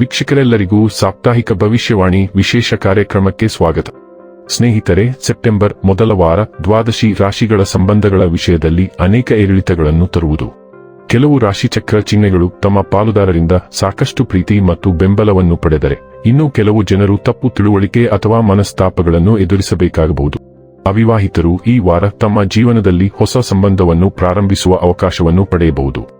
ವೀಕ್ಷಕರೆಲ್ಲರಿಗೂ ಸಾಪ್ತಾಹಿಕ ಭವಿಷ್ಯವಾಣಿ ವಿಶೇಷ ಕಾರ್ಯಕ್ರಮಕ್ಕೆ ಸ್ವಾಗತ. ಸ್ನೇಹಿತರೆ, ಸೆಪ್ಟೆಂಬರ್ ಮೊದಲ ವಾರ ದ್ವಾದಶಿ ರಾಶಿಗಳ ಸಂಬಂಧಗಳ ವಿಷಯದಲ್ಲಿ ಅನೇಕ ಏರಿಳಿತಗಳನ್ನು ತರುವುದು. ಕೆಲವು ರಾಶಿಚಕ್ರ ಚಿಹ್ನೆಗಳು ತಮ್ಮ ಪಾಲುದಾರರಿಂದ ಸಾಕಷ್ಟು ಪ್ರೀತಿ ಮತ್ತು ಬೆಂಬಲವನ್ನು ಪಡೆದರೆ, ಇನ್ನು ಕೆಲವು ಜನರು ತಪ್ಪು ತಿಳುವಳಿಕೆ ಅಥವಾ ಮನಸ್ತಾಪಗಳನ್ನು ಎದುರಿಸಬೇಕಾಗಬಹುದು. ಅವಿವಾಹಿತರು ಈ ವಾರ ತಮ್ಮ ಜೀವನದಲ್ಲಿ ಹೊಸ ಸಂಬಂಧವನ್ನು ಪ್ರಾರಂಭಿಸುವ ಅವಕಾಶವನ್ನು ಪಡೆಯಬಹುದು.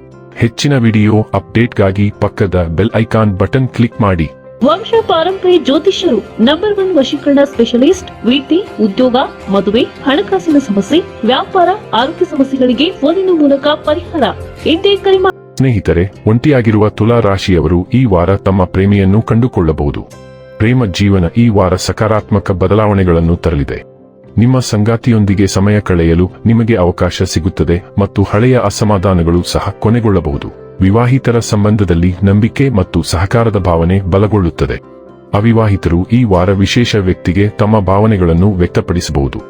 ಹೆಚ್ಚಿನ ವಿಡಿಯೋ ಅಪ್ಡೇಟ್ಗಾಗಿ ಪಕ್ಕದ ಬೆಲ್ ಐಕಾನ್ ಬಟನ್ ಕ್ಲಿಕ್ ಮಾಡಿ. ವಂಶ ಪಾರಂಪರ್ಯ ಜ್ಯೋತಿಷ್ಯರು ನಂಬರ್ ಒನ್ ವಶೀಕರಣ ಸ್ಪೆಷಲಿಸ್ಟ್ ವೀತಿ ಉದ್ಯೋಗ ಮದುವೆ ಹಣಕಾಸಿನ ಸಮಸ್ಯೆ ವ್ಯಾಪಾರ ಆರೋಗ್ಯ ಸಮಸ್ಯೆಗಳಿಗೆ ಫೋನಿನ ಮೂಲಕ ಪರಿಹಾರ. ಎಂದೇ ಕರೆ ಸ್ನೇಹಿತರೆ ಒಂಟಿಯಾಗಿರುವ ತುಲಾ ರಾಶಿಯವರು ಈ ವಾರ ತಮ್ಮ ಪ್ರೇಮಿಯನ್ನು ಕಂಡುಕೊಳ್ಳಬಹುದು. ಪ್ರೇಮ ಜೀವನ ಈ ವಾರ ಸಕಾರಾತ್ಮಕ ಬದಲಾವಣೆಗಳನ್ನು ತರಲಿದೆ. ನಿಮ್ಮ ಸಂಗಾತಿಯೊಂದಿಗೆ ಸಮಯ ಕಳೆಯಲು ನಿಮಗೆ ಅವಕಾಶ ಸಿಗುತ್ತದೆ ಮತ್ತು ಹಳೆಯ ಅಸಮಾಧಾನಗಳು ಸಹ ಕೊನೆಗೊಳ್ಳಬಹುದು. ವಿವಾಹಿತರ ಸಂಬಂಧದಲ್ಲಿ ನಂಬಿಕೆ ಮತ್ತು ಸಹಕಾರದ ಭಾವನೆ ಬಲಗೊಳ್ಳುತ್ತದೆ. ಅವಿವಾಹಿತರು ಈ ವಾರ ವಿಶೇಷ ವ್ಯಕ್ತಿಗೆ ತಮ್ಮ ಭಾವನೆಗಳನ್ನು ವ್ಯಕ್ತಪಡಿಸಬಹುದು.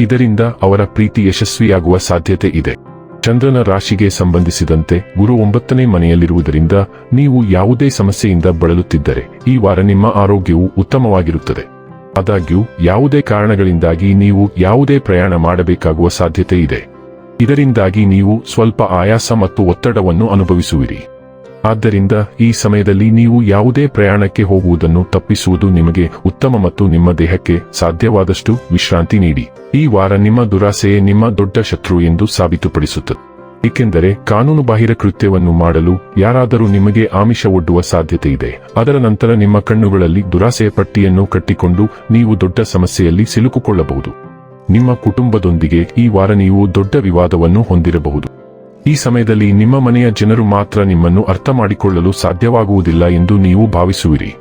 ಇದರಿಂದ ಅವರ ಪ್ರೀತಿ ಯಶಸ್ವಿಯಾಗುವ ಸಾಧ್ಯತೆ ಇದೆ. ಚಂದ್ರನ ರಾಶಿಗೆ ಸಂಬಂಧಿಸಿದಂತೆ ಗುರು ಒಂಬತ್ತನೇ ಮನೆಯಲ್ಲಿರುವುದರಿಂದ ನೀವು ಯಾವುದೇ ಸಮಸ್ಯೆಯಿಂದ ಬಳಲುತ್ತಿದ್ದರೆ ಈ ವಾರ ನಿಮ್ಮ ಆರೋಗ್ಯವು ಉತ್ತಮವಾಗಿರುತ್ತದೆ. ಆದಾಗ್ಯೂ, ಯಾವುದೇ ಕಾರಣಗಳಿಂದಾಗಿ ನೀವು ಯಾವುದೇ ಪ್ರಯಾಣ ಮಾಡಬೇಕಾಗುವ ಸಾಧ್ಯತೆ ಇದೆ. ಇದರಿಂದಾಗಿ ನೀವು ಸ್ವಲ್ಪ ಆಯಾಸ ಮತ್ತು ಒತ್ತಡವನ್ನು ಅನುಭವಿಸುವಿರಿ. ಆದ್ದರಿಂದ, ಈ ಸಮಯದಲ್ಲಿ ನೀವು ಯಾವುದೇ ಪ್ರಯಾಣಕ್ಕೆ ಹೋಗುವುದನ್ನು ತಪ್ಪಿಸುವುದು ನಿಮಗೆ ಉತ್ತಮ ಮತ್ತು ನಿಮ್ಮ ದೇಹಕ್ಕೆ ಸಾಧ್ಯವಾದಷ್ಟು ವಿಶ್ರಾಂತಿ ನೀಡಿ. ಈ ವಾರ ನಿಮ್ಮ ದುರಾಸೆಯೇ ನಿಮ್ಮ ದೊಡ್ಡ ಶತ್ರು ಎಂದು ಸಾಬೀತುಪಡಿಸುತ್ತದೆ ಏಕೆಂದರೆ ಕಾನೂನುಬಾಹಿರ ಕೃತ್ಯವನ್ನು ಮಾಡಲು ಯಾರಾದರೂ ನಿಮಗೆ ಆಮಿಷ ಒಡ್ಡುವ ಸಾಧ್ಯತೆ ಇದೆ. ಅದರ ನಂತರ ನಿಮ್ಮ ಕಣ್ಣುಗಳಲ್ಲಿ ದುರಾಸೆಯ ಪಟ್ಟಿಯನ್ನು ಕಟ್ಟಿಕೊಂಡು ನೀವು ದೊಡ್ಡ ಸಮಸ್ಯೆಯಲ್ಲಿ ಸಿಲುಕುಕೊಳ್ಳಬಹುದು. ನಿಮ್ಮ ಕುಟುಂಬದೊಂದಿಗೆ ಈ ವಾರ ನೀವು ದೊಡ್ಡ ವಿವಾದವನ್ನು ಹೊಂದಿರಬಹುದು. ಈ ಸಮಯದಲ್ಲಿ ನಿಮ್ಮ ಮನೆಯ ಜನರು ಮಾತ್ರ ನಿಮ್ಮನ್ನು ಅರ್ಥ ಮಾಡಿಕೊಳ್ಳಲು ಸಾಧ್ಯವಾಗುವುದಿಲ್ಲ ಎಂದು ನೀವು ಭಾವಿಸುವಿರಿ.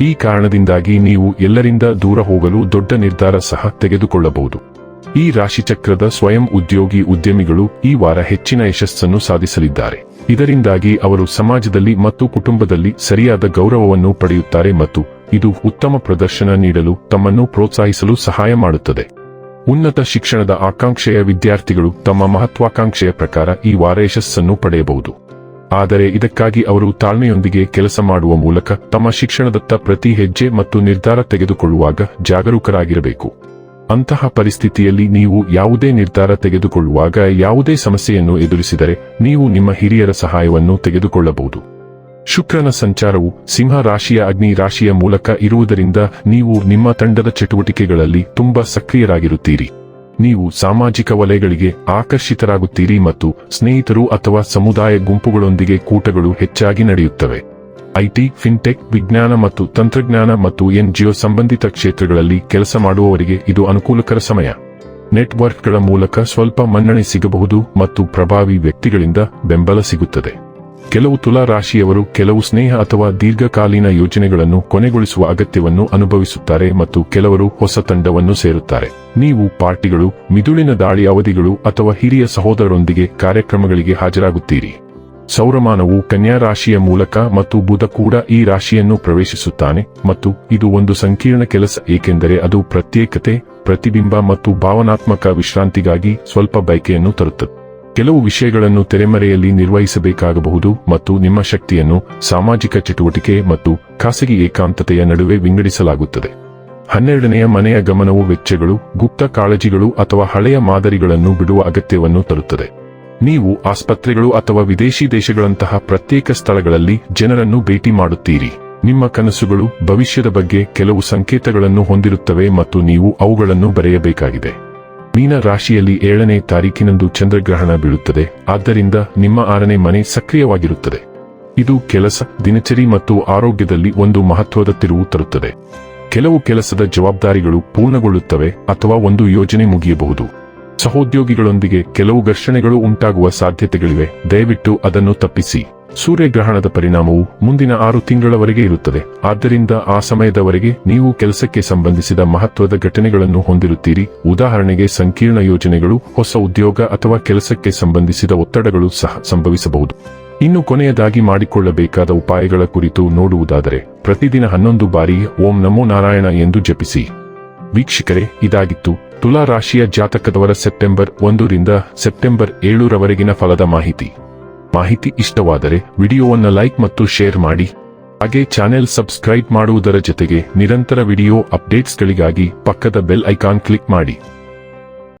ಈ ಕಾರಣದಿಂದಾಗಿ ನೀವು ಎಲ್ಲರಿಂದ ದೂರ ಹೋಗಲು ದೊಡ್ಡ ನಿರ್ಧಾರ ಸಹ ತೆಗೆದುಕೊಳ್ಳಬಹುದು. ಈ ರಾಶಿಚಕ್ರದ ಸ್ವಯಂ ಉದ್ಯೋಗಿ ಉದ್ಯಮಿಗಳು ಈ ವಾರ ಹೆಚ್ಚಿನ ಯಶಸ್ಸನ್ನು ಸಾಧಿಸಲಿದ್ದಾರೆ. ಇದರಿಂದಾಗಿ ಅವರು ಸಮಾಜದಲ್ಲಿ ಮತ್ತು ಕುಟುಂಬದಲ್ಲಿ ಸರಿಯಾದ ಗೌರವವನ್ನು ಪಡೆಯುತ್ತಾರೆ ಮತ್ತು ಇದು ಉತ್ತಮ ಪ್ರದರ್ಶನ ನೀಡಲು ತಮ್ಮನ್ನು ಪ್ರೋತ್ಸಾಹಿಸಲು ಸಹಾಯ ಮಾಡುತ್ತದೆ. ಉನ್ನತ ಶಿಕ್ಷಣದ ಆಕಾಂಕ್ಷೆಯ ವಿದ್ಯಾರ್ಥಿಗಳು ತಮ್ಮ ಮಹತ್ವಾಕಾಂಕ್ಷೆಯ ಪ್ರಕಾರ ಈ ವಾರ ಯಶಸ್ಸನ್ನು ಪಡೆಯಬಹುದು. ಆದರೆ ಇದಕ್ಕಾಗಿ ಅವರು ತಾಳ್ಮೆಯೊಂದಿಗೆ ಕೆಲಸ ಮಾಡುವ ಮೂಲಕ ತಮ್ಮ ಶಿಕ್ಷಣದತ್ತ ಪ್ರತಿ ಹೆಜ್ಜೆ ಮತ್ತು ನಿರ್ಧಾರ ತೆಗೆದುಕೊಳ್ಳುವಾಗ ಜಾಗರೂಕರಾಗಿರಬೇಕು. ಅಂತಹ ಪರಿಸ್ಥಿತಿಯಲ್ಲಿ ನೀವು ಯಾವುದೇ ನಿರ್ಧಾರ ತೆಗೆದುಕೊಳ್ಳುವಾಗ ಯಾವುದೇ ಸಮಸ್ಯೆಯನ್ನು ಎದುರಿಸಿದರೆ ನೀವು ನಿಮ್ಮ ಹಿರಿಯರ ಸಹಾಯವನ್ನು ತೆಗೆದುಕೊಳ್ಳಬಹುದು. ಶುಕ್ರನ ಸಂಚಾರವು ಸಿಂಹ ರಾಶಿಯ ಅಗ್ನಿ ರಾಶಿಯ ಮೂಲಕ ಇರುವುದರಿಂದ ನೀವು ನಿಮ್ಮ ತಂಡದ ಚಟುವಟಿಕೆಗಳಲ್ಲಿ ತುಂಬಾ ಸಕ್ರಿಯರಾಗಿರುತ್ತೀರಿ. ನೀವು ಸಾಮಾಜಿಕ ವಲಯಗಳಿಗೆ ಆಕರ್ಷಿತರಾಗುತ್ತೀರಿ ಮತ್ತು ಸ್ನೇಹಿತರು ಅಥವಾ ಸಮುದಾಯ ಗುಂಪುಗಳೊಂದಿಗೆ ಕೂಟಗಳು ಹೆಚ್ಚಾಗಿ ನಡೆಯುತ್ತವೆ. ಐಟಿ, ಫಿನ್ಟೆಕ್, ವಿಜ್ಞಾನ ಮತ್ತು ತಂತ್ರಜ್ಞಾನ ಮತ್ತು ಎನ್ಜಿಒ ಸಂಬಂಧಿತ ಕ್ಷೇತ್ರಗಳಲ್ಲಿ ಕೆಲಸ ಮಾಡುವವರಿಗೆ ಇದು ಅನುಕೂಲಕರ ಸಮಯ. ನೆಟ್ವರ್ಕ್ಗಳ ಮೂಲಕ ಸ್ವಲ್ಪ ಮನ್ನಣೆ ಸಿಗಬಹುದು ಮತ್ತು ಪ್ರಭಾವಿ ವ್ಯಕ್ತಿಗಳಿಂದ ಬೆಂಬಲ ಸಿಗುತ್ತದೆ. ಕೆಲವು ತುಲಾ ರಾಶಿಯವರು ಕೆಲವು ಸ್ನೇಹ ಅಥವಾ ದೀರ್ಘಕಾಲೀನ ಯೋಜನೆಗಳನ್ನು ಕೊನೆಗೊಳಿಸುವ ಅಗತ್ಯವನ್ನು ಅನುಭವಿಸುತ್ತಾರೆ ಮತ್ತು ಕೆಲವರು ಹೊಸ ತಂಡವನ್ನು ಸೇರುತ್ತಾರೆ. ನೀವು ಪಾರ್ಟಿಗಳು, ಮಿದುಳಿನ ದಾಳಿ ಅವಧಿಗಳು ಅಥವಾ ಹಿರಿಯ ಸಹೋದರರೊಂದಿಗೆ ಕಾರ್ಯಕ್ರಮಗಳಿಗೆ ಹಾಜರಾಗುತ್ತೀರಿ. ಸೌರಮಾನವು ಕನ್ಯಾ ರಾಶಿಯ ಮೂಲಕ ಮತ್ತು ಬುಧ ಕೂಡ ಈ ರಾಶಿಯನ್ನು ಪ್ರವೇಶಿಸುತ್ತಾನೆ ಮತ್ತು ಇದು ಒಂದು ಸಂಕೀರ್ಣ ಕೆಲಸ ಏಕೆಂದರೆ ಅದು ಪ್ರತ್ಯೇಕತೆ, ಪ್ರತಿಬಿಂಬ ಮತ್ತು ಭಾವನಾತ್ಮಕ ವಿಶ್ರಾಂತಿಗಾಗಿ ಸ್ವಲ್ಪ ಬಯಕೆಯನ್ನು ತರುತ್ತದೆ ಕೆಲವು ವಿಷಯಗಳನ್ನು ತೆರೆಮರೆಯಲ್ಲಿ ನಿರ್ವಹಿಸಬೇಕಾಗಬಹುದು ಮತ್ತು ನಿಮ್ಮ ಶಕ್ತಿಯನ್ನು ಸಾಮಾಜಿಕ ಚಟುವಟಿಕೆ ಮತ್ತು ಖಾಸಗಿ ಏಕಾಂತತೆಯ ನಡುವೆ ವಿಂಗಡಿಸಲಾಗುತ್ತದೆ. ಹನ್ನೆರಡನೆಯ ಮನೆಯ ಗಮನವು ವೆಚ್ಚಗಳು, ಗುಪ್ತ ಕಾಳಜಿಗಳು ಅಥವಾ ಹಳೆಯ ಮಾದರಿಗಳನ್ನು ಬಿಡುವ ಅಗತ್ಯವನ್ನು ತರುತ್ತದೆ. ನೀವು ಆಸ್ಪತ್ರೆಗಳು ಅಥವಾ ವಿದೇಶಿ ದೇಶಗಳಂತಹ ಪ್ರತ್ಯೇಕ ಸ್ಥಳಗಳಲ್ಲಿ ಜನರನ್ನು ಭೇಟಿ ಮಾಡುತ್ತೀರಿ. ನಿಮ್ಮ ಕನಸುಗಳು ಭವಿಷ್ಯದ ಬಗ್ಗೆ ಕೆಲವು ಸಂಕೇತಗಳನ್ನು ಹೊಂದಿರುತ್ತವೆ ಮತ್ತು ನೀವು ಅವುಗಳನ್ನು ಬರೆಯಬೇಕಾಗಿದೆ. ಮೀನ ರಾಶಿಯಲ್ಲಿ ಏಳನೇ ತಾರೀಕಿನಂದು ಚಂದ್ರಗ್ರಹಣ ಬೀಳುತ್ತದೆ. ಆದ್ದರಿಂದ ನಿಮ್ಮ ಆರನೇ ಮನೆ ಸಕ್ರಿಯವಾಗಿರುತ್ತದೆ. ಇದು ಕೆಲಸ, ದಿನಚರಿ ಮತ್ತು ಆರೋಗ್ಯದಲ್ಲಿ ಒಂದು ಮಹತ್ವದ ತಿರುವು ತರುತ್ತದೆ. ಕೆಲವು ಕೆಲಸದ ಜವಾಬ್ದಾರಿಗಳು ಪೂರ್ಣಗೊಳ್ಳುತ್ತವೆ ಅಥವಾ ಒಂದು ಯೋಜನೆ ಮುಗಿಯಬಹುದು. ಸಹೋದ್ಯೋಗಿಗಳೊಂದಿಗೆ ಕೆಲವು ಘರ್ಷಣೆಗಳು ಉಂಟಾಗುವ ಸಾಧ್ಯತೆಗಳಿವೆ. ದಯವಿಟ್ಟು ಅದನ್ನು ತಪ್ಪಿಸಿ. ಸೂರ್ಯಗ್ರಹಣದ ಪರಿಣಾಮವು ಮುಂದಿನ ಆರು ತಿಂಗಳವರೆಗೆ ಇರುತ್ತದೆ. ಆದ್ದರಿಂದ ಆ ಸಮಯದವರೆಗೆ ನೀವು ಕೆಲಸಕ್ಕೆ ಸಂಬಂಧಿಸಿದ ಮಹತ್ವದ ಘಟನೆಗಳನ್ನು ಹೊಂದಿರುತ್ತೀರಿ. ಉದಾಹರಣೆಗೆ ಸಂಕೀರ್ಣ ಯೋಜನೆಗಳು, ಹೊಸ ಉದ್ಯೋಗ ಅಥವಾ ಕೆಲಸಕ್ಕೆ ಸಂಬಂಧಿಸಿದ ಒತ್ತಡಗಳು ಸಹ ಸಂಭವಿಸಬಹುದು. ಇನ್ನು ಕೊನೆಯದಾಗಿ ಮಾಡಿಕೊಳ್ಳಬೇಕಾದ ಉಪಾಯಗಳ ಕುರಿತು ನೋಡುವುದಾದರೆ, ಪ್ರತಿದಿನ ಹನ್ನೊಂದು ಬಾರಿ ಓಂ ನಮೋ ನಾರಾಯಣ ಎಂದು ಜಪಿಸಿ. ವೀಕ್ಷಕರೇ, ಇದಾಗಿತ್ತು ತುಲಾ ರಾಶಿಯ ಜಾತಕದವರ ಸೆಪ್ಟೆಂಬರ್ ಒಂದರಿಂದ ಸೆಪ್ಟೆಂಬರ್ ಏಳರವರೆಗಿನ ಫಲದ ಮಾಹಿತಿ. ಮಾಹಿತಿ ಇಷ್ಟವಾದರೆ ವಿಡಿಯೋವನ್ನು ಲೈಕ್ ಮತ್ತು ಶೇರ್ ಮಾಡಿ. ಹಾಗೆ ಚಾನೆಲ್ ಸಬ್ಸ್ಕ್ರೈಬ್ ಮಾಡುವುದರ ಜೊತೆಗೆ ನಿರಂತರ ವಿಡಿಯೋ ಅಪ್ಡೇಟ್ಸ್ಗಳಿಗಾಗಿ ಪಕ್ಕದ ಬೆಲ್ ಐಕಾನ್ ಕ್ಲಿಕ್ ಮಾಡಿ.